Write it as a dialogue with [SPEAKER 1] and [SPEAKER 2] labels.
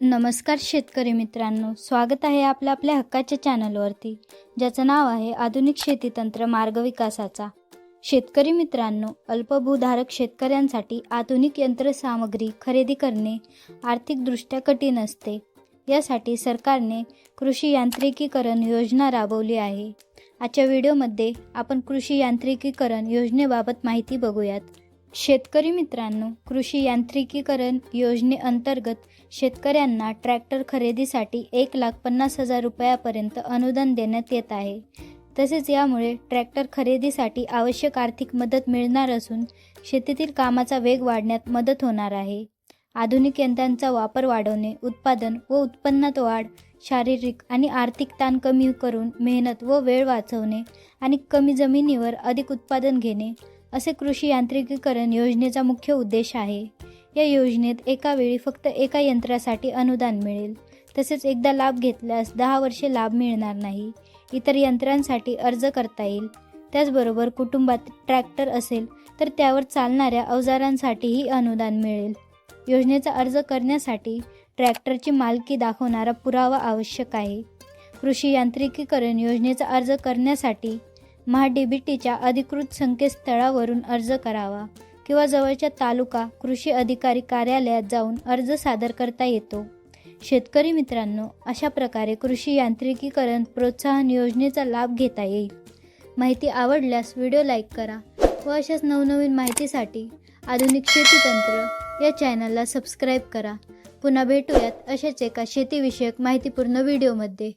[SPEAKER 1] नमस्कार शेतकरी मित्रांनो स्वागत आहे आपल्या आपल्या हक्काच्या चॅनलवरती ज्याचं नाव आहे आधुनिक शेती तंत्र मार्ग विकासाचा. शेतकरी मित्रांनो अल्पभूधारक शेतकऱ्यांसाठी आधुनिक यंत्रसामग्री खरेदी करणे आर्थिकदृष्ट्या कठीण असते. यासाठी सरकारने कृषी यांत्रिकीकरण योजना राबवली आहे. आजच्या व्हिडिओमध्ये आपण कृषी यांत्रिकीकरण योजनेबाबत माहिती बघूयात. शेतकरी मित्रांनो कृषी यांत्रिकीकरण योजनेअंतर्गत शेतकऱ्यांना ट्रॅक्टर खरेदीसाठी एक लाख पन्नास हजार रुपयापर्यंत अनुदान देण्यात येत आहे. तसेच यामुळे ट्रॅक्टर खरेदीसाठी आवश्यक आर्थिक मदत मिळणार असून शेतीतील कामाचा वेग वाढण्यात मदत होणार आहे. आधुनिक यंत्रांचा वापर वाढवणे उत्पादन व उत्पन्नात वाढ शारीरिक आणि आर्थिक ताण कमी करून मेहनत व वेळ वाचवणे आणि कमी जमिनीवर अधिक उत्पादन घेणे असे कृषी यांत्रिकीकरण योजनेचा मुख्य उद्देश आहे. या योजनेत एका वेळी फक्त एका यंत्रासाठी अनुदान मिळेल. तसेच एकदा लाभ घेतल्यास दहा वर्षे लाभ मिळणार नाही. इतर यंत्रांसाठी अर्ज करता येईल. त्याचबरोबर कुटुंबात ट्रॅक्टर असेल तर त्यावर चालणाऱ्या अवजारांसाठीही अनुदान मिळेल. योजनेचा अर्ज करण्यासाठी ट्रॅक्टरची मालकी दाखवणारा पुरावा आवश्यक आहे. कृषी यांत्रिकीकरण योजनेचा अर्ज करण्यासाठी महाडीबीटीच्या अधिकृत संकेतस्थळावरून अर्ज करावा किंवा जवळच्या तालुका कृषी अधिकारी कार्यालयात जाऊन अर्ज सादर करता येतो. शेतकरी मित्रांनो अशा प्रकारे कृषी यांत्रिकीकरण प्रोत्साहन योजनेचा लाभ घेता येईल. माहिती आवडल्यास व्हिडिओ लाईक करा व अशाच नवनवीन माहितीसाठी आधुनिक शेती तंत्र या चॅनलला सबस्क्राईब करा. पुन्हा भेटूयात अशाच एका शेतीविषयक माहितीपूर्ण व्हिडिओमध्ये.